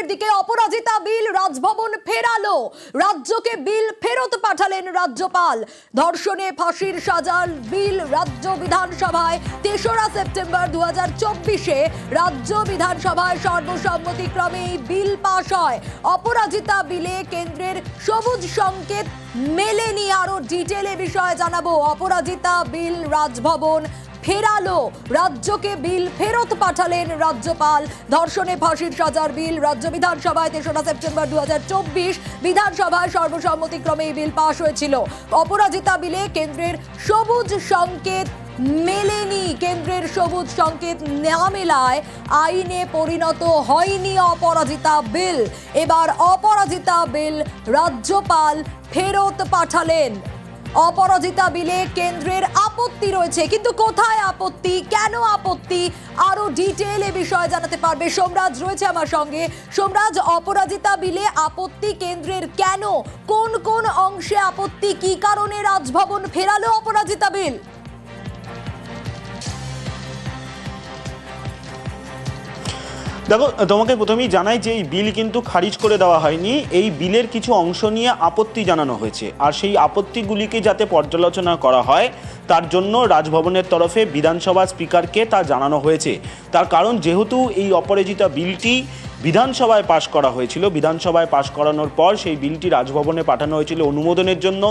খবরের দিকে অপরাজিতা বিল রাজভবন ফেরালো। রাজ্যকে বিল ফেরত পাঠালেন রাজ্যপাল। ধর্ষণে ফাঁসির সাজার বিল রাজ্য বিধানসভায় তেসরা সেপ্টেম্বর দু চব্বিশে। রাজ্য বিধানসভায় সর্বসম্মতিক্রমে এই বিল পাশ হয়। অপরাজিতা বিলে কেন্দ্রের সবুজ সংকেত মেলেনি। আরও ডিটেলে বিষয়ে জানাব। অপরাজিতা বিল রাজভবন ফেরালো। রাজ্যকে বিল ফেরত পাঠালেন রাজ্যপাল। ধর্ষণে ফাঁসির সাজার বিল। রাজ্য বিধানসভায় তেসরা সেপ্টেম্বর দু হাজার চব্বিশ বিধানসভায় সর্বসম্মতিক্রমে এই বিল পাশ হয়েছিল। অপরাজিতা বিলে কেন্দ্রের সবুজ সংকেত মেলেনি। কেন্দ্রের সবুজ সংকেত না মেলায় আইনে পরিণত হয়নি অপরাজিতা বিল। এবার অপরাজিতা বিল রাজ্যপাল ফেরত পাঠালেন। অপরাজিতা বিলে কেন্দ্রের আপত্তি রয়েছে, কিন্তু কোথায় আপত্তি? কেন আপত্তি? আরও ডিটেল এ বিষয়ে জানাতে পারবে সোমরাজ, রয়েছে আমার সঙ্গে। সোমরাজ, অপরাজিতা বিলে আপত্তি কেন্দ্রের কেন? কোন কোন অংশে আপত্তি? কি কারণে রাজভবন ফেরালো অপরাজিতা বিল? দেখো, তোমাকে প্রথমেই জানাই যে এই বিল কিন্তু খারিজ করে দেওয়া হয়নি। এই বিলের কিছু অংশ নিয়ে আপত্তি জানানো হয়েছে। আর সেই আপত্তিগুলিকে যাতে পর্যালোচনা করা হয়, তার জন্য রাজভবনের তরফে বিধানসভা স্পিকারকে তা জানানো হয়েছে। তার কারণ, যেহেতু এই অপরাজিতা বিলটি বিধানসভায় পাশ করা হয়েছিল। বিধানসভায় পাশ করানোর পর সেই বিলটি রাজভবনে পাঠানো হয়েছিল অনুমোদনের জন্য।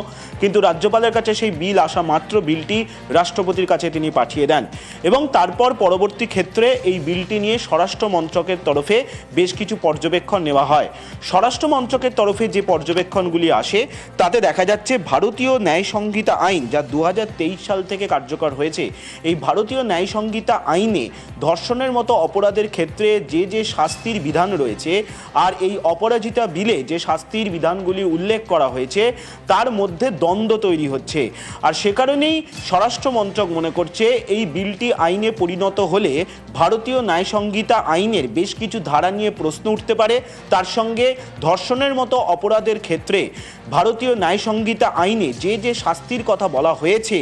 কিন্তু রাজ্যপালের কাছে সেই বিল আসা মাত্র বিলটি রাষ্ট্রপতির কাছে তিনি পাঠিয়ে দেন। এবং তারপর পরবর্তী ক্ষেত্রে এই বিলটি নিয়ে স্বরাষ্ট্র মন্ত্রকের তরফে বেশ কিছু পর্যবেক্ষণ নেওয়া হয়। স্বরাষ্ট্র মন্ত্রকের তরফে যে পর্যবেক্ষণগুলি আসে, তাতে দেখা যাচ্ছে ভারতীয় ন্যায় সংহিতা আইন যা দু হাজার তেইশ সাল থেকে কার্যকর হয়েছে, এই ভারতীয় ন্যায় সংহিতা আইনে ধর্ষণের মতো অপরাধের ক্ষেত্রে যে যে শাস্তির বিধান রয়েছে। আর এই অপরাজিতা বিলে যে শাস্তির বিধানগুলি উল্লেখ করা হয়েছে, তার মধ্যে দ্বন্দ্ব তৈরি হচ্ছে। আর সে কারণেই স্বরাষ্ট্র মন্ত্রক মনে করছে, এই বিলটি আইনে পরিণত হলে ভারতীয় ন্যায় সংহিতা আইনের বেশ কিছু ধারা নিয়ে প্রশ্ন উঠতে পারে। তার সঙ্গে ধর্ষণের মতো অপরাধের ক্ষেত্রে ভারতীয় ন্যায় সংহিতা আইনে যে যে শাস্তির কথা বলা হয়েছে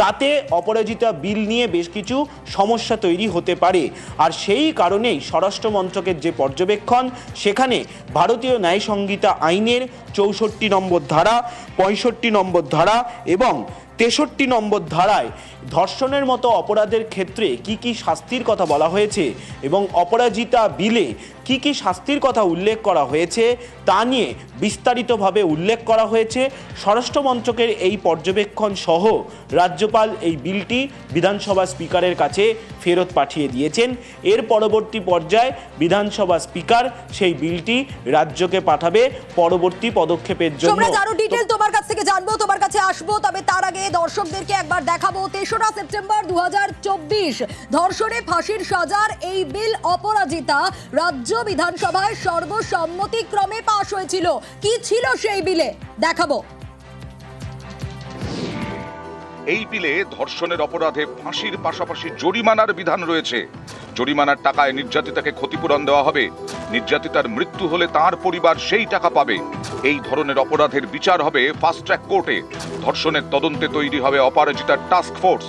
তাতে অপরাজিতা বিল নিয়ে বেশ কিছু সমস্যা তৈরি হতে পারে। আর সেই কারণেই স্বরাষ্ট্র মন্ত্রকের যে পর্যবেক্ষণ, সেখানে ভারতীয় ন্যায় সংহিতা আইনের চৌষট্টি নম্বর ধারা, পঁয়ষট্টি নম্বর ধারা এবং তেষট্টি নম্বর ধারায় ধর্ষণের মতো অপরাধের ক্ষেত্রে কি কি শাস্তির কথা বলা হয়েছে এবং অপরাজিতা বিলে কি কি শাস্তির কথা উল্লেখ করা হয়েছে তা নিয়ে বিস্তারিতভাবে উল্লেখ করা হয়েছে। স্বরাষ্ট্র মন্ত্রকের এই পর্যবেক্ষণ সহ রাজ্যপাল এই বিলটি বিধানসভা স্পিকারের কাছে ফেরত পাঠিয়ে দিয়েছেন। এর পরবর্তী পর্যায়ে বিধানসভা স্পিকার সেই বিলটি রাজ্যকে পাঠাবে পরবর্তী পদক্ষেপের জন্য। আরও ডিটেল তোমার কাছ থেকে জানব তোমার কাছে আসব তবে তার আগে দর্শকদেরকে একবার দেখাবো। তেসরা সেপ্টেম্বর দু হাজার চব্বিশ ধর্ষণে ফাঁসির সাজার এই বিল অপরাজিতা। রাজ্য বিধানসভায় সর্বসম্মতিক্রমে পাশ হয়েছিল। কি ছিল সেই বিলে? দেখাবো। এই বিলে ধর্ষণের অপরাধে ফাঁসির পাশাপাশি জরিমানার বিধান রয়েছে। জরিমানার টাকায় নির্যাতিতাকে ক্ষতিপূরণ দেওয়া হবে। নির্যাতিতার মৃত্যু হলে তার পরিবার সেই টাকা পাবে। এই ধরনের অপরাধের বিচার হবে ফাস্ট ট্র্যাক কোর্টে। ধর্ষণের তদন্তে তৈরি হবে অপরাজিতার টাস্ক ফোর্স।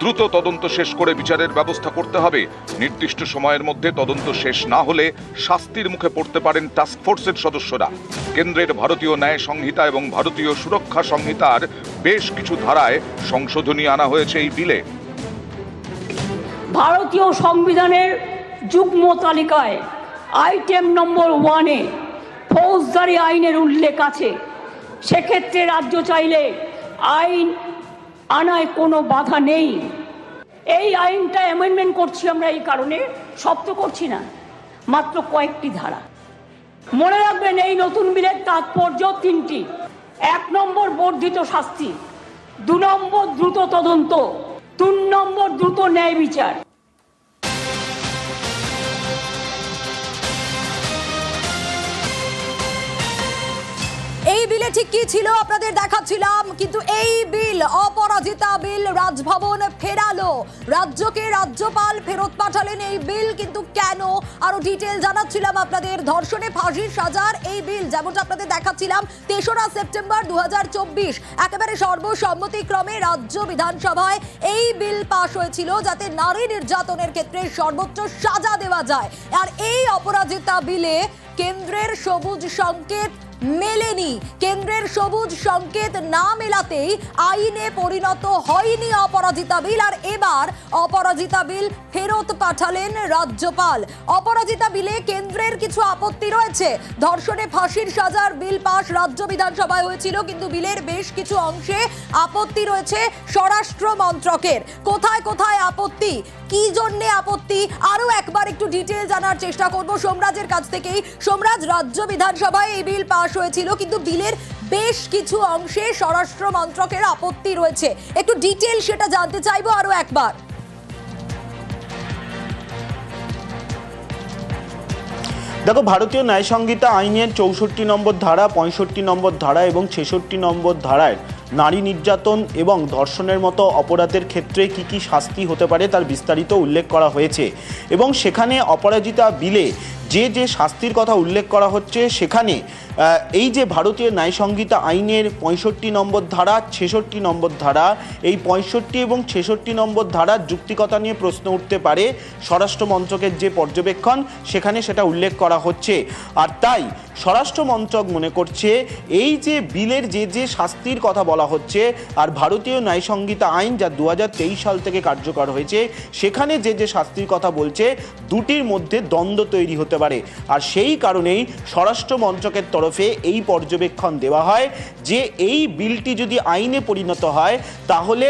দ্রুত তদন্ত শেষ করে বিচারের ব্যবস্থা করতে হবে। নির্দিষ্ট সময়ের মধ্যে তদন্ত শেষ না হলে শাস্তির মুখে পড়তে পারেন টাস্ক ফোর্সের সদস্যরা। কেন্দ্রের ভারতীয় ন্যায় সংহিতা এবং ভারতীয় সুরক্ষা সংহিতার বেশ কিছু ধারায় সংশোধনী আনা হয়েছে এই বিলে। ভারতীয় সংবিধানের যুগ্ম তালিকায় আইটেম নম্বর ওয়ানে ফৌজদারি আইনের উল্লেখ আছে। সেক্ষেত্রে রাজ্য চাইলে আইন আনায় কোনো বাধা নেই। এই আইনটা অ্যামেন্ডমেন্ট করছি আমরা এই কারণে সব তো করছি না, মাত্র কয়েকটি ধারা। মনে রাখবেন এই নতুন বিলের তাৎপর্য তিনটি। এক নম্বর বর্ধিত শাস্তি, দু নম্বর দ্রুত তদন্ত, তিন নম্বর দ্রুত ন্যায় বিচার। বিলে ঠিক কি ছিল? আপনাদের দেখাচ্ছিলাম, কিন্তু এই বিল, অপরাজিতা বিল রাজভবন ফেরালো। রাজ্যকে রাজ্যপাল ফেরত পাঠালেন এই বিল, কিন্তু কেন? আরও ডিটেল জানাচ্ছিলাম আপনাদের। ধর্ষণে ফাঁসির সাজার এই বিল, যেমনটা আপনাদের দেখাচ্ছিলাম, তেসরা সেপ্টেম্বর দু হাজার চব্বিশ। একেবারে সর্বসম্মতিক্রমে রাজ্য বিধানসভায় এই বিল পাশ হয়েছিল, যাতে নারী নির্যাতনের ক্ষেত্রে সর্বোচ্চ সাজা দেওয়া যায়। আর এই অপরাজিতা বিলে কেন্দ্রের সবুজ সংকেত মেলেনি। কেন্দ্রের সবুজ সংকেত না মেলাতেই আইনে পরিণত হয়নি অপরাজিতা বিল, আর এবার অপরাজিতা বিল ফেরত পাঠালেন রাজ্যপাল। অপরাজিতা বিলে কেন্দ্রের কিছু আপত্তি রয়েছে। ধর্ষণে ফাঁসির সাজার বিল পাশ রাজ্য বিধানসভায় হয়েছিল, কিন্তু বিলের বেশ কিছু অংশে আপত্তি রয়েছে স্বরাষ্ট্র মন্ত্রকের। কোথায় কোথায় আপত্তি? কি জন্যে আপত্তি? আরও একবার একটু ডিটেল জানার চেষ্টা করব। সোমরাজের কাছ থেকেই। সোমরাজ, রাজ্য বিধানসভায় এই বিল পাশ হয়েছিল, কিন্তু বিলের বেশ কিছু অংশে স্বরাষ্ট্র মন্ত্রকের আপত্তি রয়েছে। একটু ডিটেল সেটা জানতে চাইব আরও একবার। দেখো, ভারতীয় ন্যায় সংহিতা আইনের চৌষট্টি নম্বর ধারা, পঁয়ষট্টি নম্বর ধারা এবং ছেষট্টি নম্বর ধারায় নারী নির্যাতন এবং ধর্ষণের মতো অপরাধের ক্ষেত্রে কি কি শাস্তি হতে পারে তার বিস্তারিত উল্লেখ করা হয়েছে। এবং সেখানে অপরাজিতা বিলে যে যে শাস্তির কথা উল্লেখ করা হচ্ছে, সেখানে এই যে ভারতীয় ন্যায় সংহিতা আইনের পঁয়ষট্টি নম্বর ধারা, ছেষট্টি নম্বর ধারা, এই পঁয়ষট্টি এবং ছেষট্টি নম্বর ধারার যুক্তিকতা নিয়ে প্রশ্ন উঠতে পারে স্বরাষ্ট্র মন্ত্রকের যে পর্যবেক্ষণ, সেখানে সেটা উল্লেখ করা হচ্ছে। আর তাই, স্বরাষ্ট্র মন্ত্রক মনে করছে, এই যে বিলের যে যে শাস্তির কথা বলা হচ্ছে, আর ভারতীয় ন্যায় সংহিতা আইন যা দু হাজার তেইশ সাল থেকে কার্যকর হয়েছে, সেখানে যে যে শাস্তির কথা বলছে, দুটির মধ্যে দ্বন্দ্ব তৈরি হতে পারে। আর সেই কারণেই স্বরাষ্ট্র মন্ত্রকের তরফে এই পর্যবেক্ষণ দেওয়া হয় যে এই বিলটি যদি আইনে পরিণত হয়, তাহলে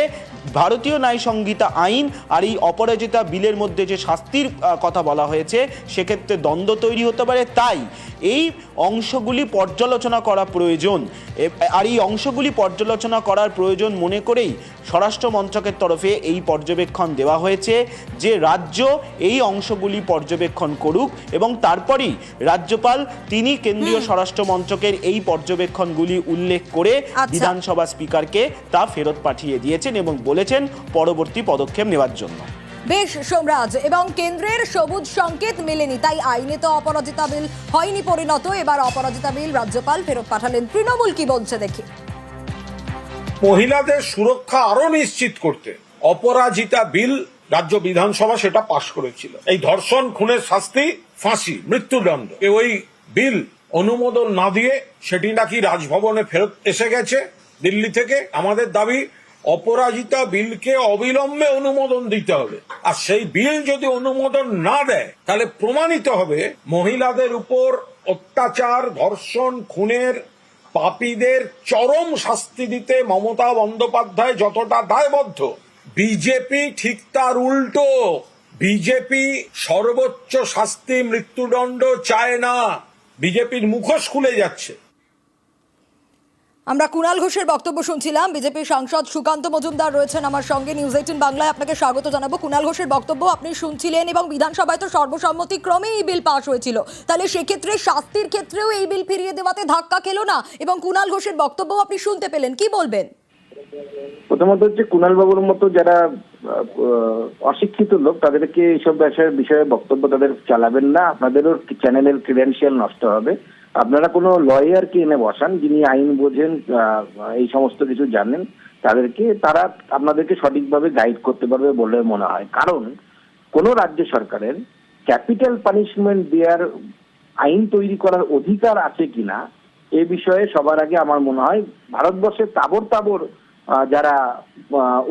ভারতীয় ন্যায় সংহিতা আইন আর এই অপরাজিতা বিলের মধ্যে যে শাস্তির কথা বলা হয়েছে, সেক্ষেত্রে দ্বন্দ্ব তৈরি হতে পারে। তাই এই অংশগুলি পর্যালোচনা করা প্রয়োজন। আর এই অংশগুলি পর্যালোচনা করার প্রয়োজন মনে করেই স্বরাষ্ট্র মন্ত্রকের তরফে এই পর্যবেক্ষণ দেওয়া হয়েছে যে রাজ্য এই অংশগুলি পর্যবেক্ষণ করুক এবং তারপরেই রাজ্যপাল তিনি কেন্দ্রীয় স্বরাষ্ট্র মন্ত্রকের এই পর্যবেক্ষণগুলি উল্লেখ করে আচ্ছা। বিধানসভা স্পিকারকে তা ফেরত পাঠিয়ে দিয়েছেন এবং বলেছেন পরবর্তী পদক্ষেপ নেওয়ার জন্য। বেশ সোমরাজ এবং কেন্দ্রের সবুজ সংকেত মেলেনি তাই আইনে তো অপরাজিতা বিল হয়নি পরিণত। এবার অপরাজিতা বিল রাজ্যপাল ফেরত পাঠালেন। তৃণমূল কি বলছে দেখি। মহিলাদের সুরক্ষা আরও নিশ্চিত করতে অপরাজিতা বিল রাজ্য বিধানসভা সেটা পাশ করেছিল। এই ধর্ষণ, খুনের শাস্তি, ফাঁসি, মৃত্যুদণ্ড। ওই বিল অনুমোদন না দিয়ে সেটি নাকি রাজভবনে ফেরত এসে গেছে দিল্লি থেকে। আমাদের দাবি, অপরাজিতা বিলকে অবিলম্বে অনুমোদন দিতে হবে। আর সেই বিল যদি অনুমোদন না দেয়, তাহলে প্রমাণিত হবে মহিলাদের উপর অত্যাচার, ধর্ষণ, খুনের পাপীদের চরম শাস্তি দিতে মমতা বন্দ্যোপাধ্যায় যতটা দায়বদ্ধ। বিজেপি ঠিক তার উল্টো। বিজেপি সর্বোচ্চ শাস্তি মৃত্যুদণ্ড চায় না। বিজেপির মুখোশ খুলে যাচ্ছে। আমরা কুণাল ঘোষের বক্তব্য শুনছিলাম। বিজেপি সাংসদ সুকান্ত মজুমদার রয়েছেন আমার সঙ্গে নিউজ এইটিন বাংলায়। আপনাকে স্বাগত জানাব। কুণাল ঘোষের বক্তব্য আপনি শুনছিলেন এবং বিধানসভায় তো সর্বসম্মতিক্রমে এই বিল পাশ হয়েছিল। তাহলে সেক্ষেত্রে শাস্তির ক্ষেত্রেও এই বিল ফিরিয়ে দেওয়াতে ধাক্কা খেলো না এবং কুণাল ঘোষের বক্তব্য আপনি শুনতে পেলেন। কি বলবেন? প্রথমত হচ্ছে কুণাল বাবুর মতো যারা অশিক্ষিত লোক, তাদেরকে এইসব বিষয়ে বক্তব্য তাদের চালাবেন না। আপনাদেরও চ্যানেলের ক্রিডেন্সিয়াল নষ্ট হবে। আপনারা কোনো লয়ারকে এনে বসান, যিনি আইন বোঝেন এই সমস্ত কিছু জানেন, তাদেরকে তারা আপনাদেরকে সঠিকভাবে গাইড করতে পারবে বলে মনে হয়। কারণ কোন রাজ্য সরকারের ক্যাপিটাল পানিশমেন্ট দেওয়ার আইন তৈরি করার অধিকার আছে কিনা, এ বিষয়ে সবার আগে আমার মনে হয় ভারতবর্ষের তাবর তাবর যারা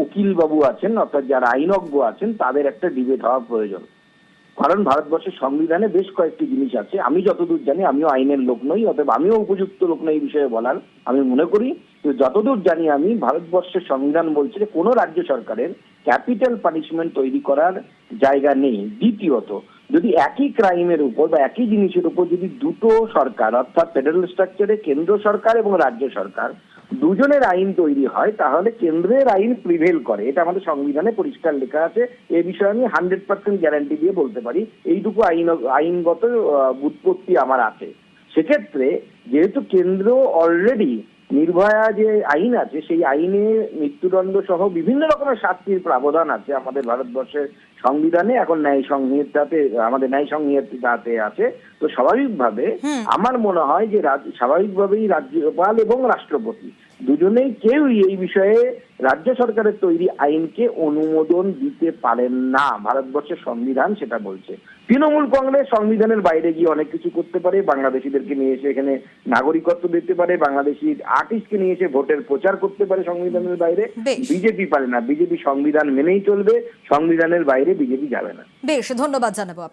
উকিল বাবু আছেন, অর্থাৎ যারা আইনজ্ঞ আছেন, তাদের একটা ডিবেট হওয়া প্রয়োজন। কারণ ভারতবর্ষের সংবিধানে বেশ কয়েকটি জিনিস আছে। আমি যতদূর জানি, আমিও আইনের লোক নই, অতএব আমিও উপযুক্ত লোক নই এই বিষয়ে বলার। আমি মনে করি যতদূর জানি আমি, ভারতবর্ষের সংবিধান বলছে যে কোনো রাজ্য সরকারের ক্যাপিটাল পানিশমেন্ট তৈরি করার জায়গা নেই। দ্বিতীয়ত, যদি একই ক্রাইমের উপর বা একই জিনিসের উপর যদি দুটো সরকার, অর্থাৎ ফেডারেল স্ট্রাকচারে কেন্দ্র সরকার এবং রাজ্য সরকার দুজনের আইন তৈরি হয়, তাহলে কেন্দ্রের আইন প্রিভেল করে। এটা আমাদের সংবিধানে পরিষ্কার লেখা আছে। এ বিষয়ে আমি হান্ড্রেড পার্সেন্ট গ্যারান্টি দিয়ে বলতে পারি, এইটুকু আইন, আইনগত উৎপত্তি আমার আছে। সেক্ষেত্রে যেহেতু কেন্দ্র অলরেডি নির্ভয়া যে আইন আছে সেই আইনে মৃত্যুদণ্ড সহ বিভিন্ন রকমের শাস্তির প্রাবধান আছে আমাদের ভারতবর্ষের সংবিধানে। এখন ন্যায় সংহিতাতে আমাদের ন্যায় সংহিতাতে আছে। তো স্বাভাবিকভাবে আমার মনে হয় যে স্বাভাবিকভাবেই রাজ্যপাল এবং রাষ্ট্রপতি দুজনেই কেউই এই বিষয়ে রাজ্য সরকারের তৈরি আইনকে অনুমোদন দিতে পারেন না। ভারতবর্ষের সংবিধান সেটা বলছে। তৃণমূল কংগ্রেস সংবিধানের বাইরে গিয়ে অনেক কিছু করতে পারে। বাংলাদেশিদেরকে নিয়ে এসে এখানে নাগরিকত্ব দিতে পারে। বাংলাদেশি আর্টিস্টকে নিয়ে এসে ভোটের প্রচার করতে পারে সংবিধানের বাইরে। বিজেপি পারে না। বিজেপি সংবিধান মেনেই চলবে। সংবিধানের বাইরে বিজেপি যাবে না। বেশ ধন্যবাদ জানাব।